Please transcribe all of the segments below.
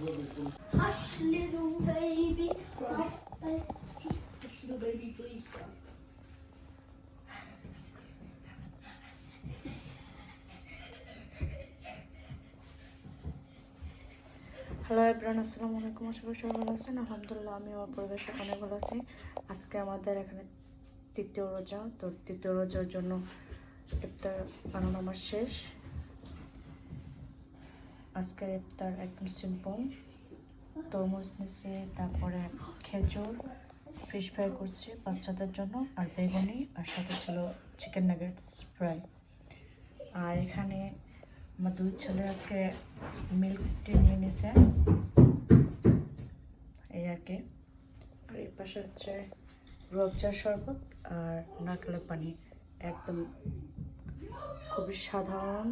Hush, little baby. Hush, baby. Hush, little baby, please stop. Hello everyone আসসালামু আলাইকুম আশা করি সবাই ভালো আছেন আলহামদুলিল্লাহ আমি আমার পরিবেশে অনেক ভালো আছি আজকে আমাদের এখানে তৃতীয় রোজা তো তৃতীয় রোজার জন্য ইফতার বানানো আমার শেষ আজকের ইফতার একদম সিম্পল তরমুজ নিছি তারপরে খেজুর ফিশ ফ্রাই করছি বাচ্চাদের জন্য, আর বেগুনি, আর সাথে ছিল চিকেন নাগেটস ফ্রাই আর এখানে আমার দুই ছেলে আজকে মিল্ক টি নিয়ে নিছে এই আর কি। আর এর পাশে হচ্ছে রবজার শরবত আর নারকেলের পানি। একদম খুবই সাধারণ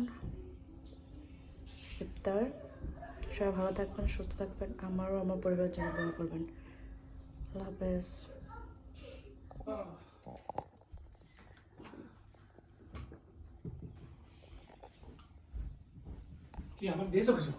ইফতার। সবাই ভালো থাকবেন সুস্থ থাকবেন আমারও আমার পরিবারের জন্য দোয়া করবেন। আল্লাহ হাফেজ। কি আমার দিয়েছ কিছু?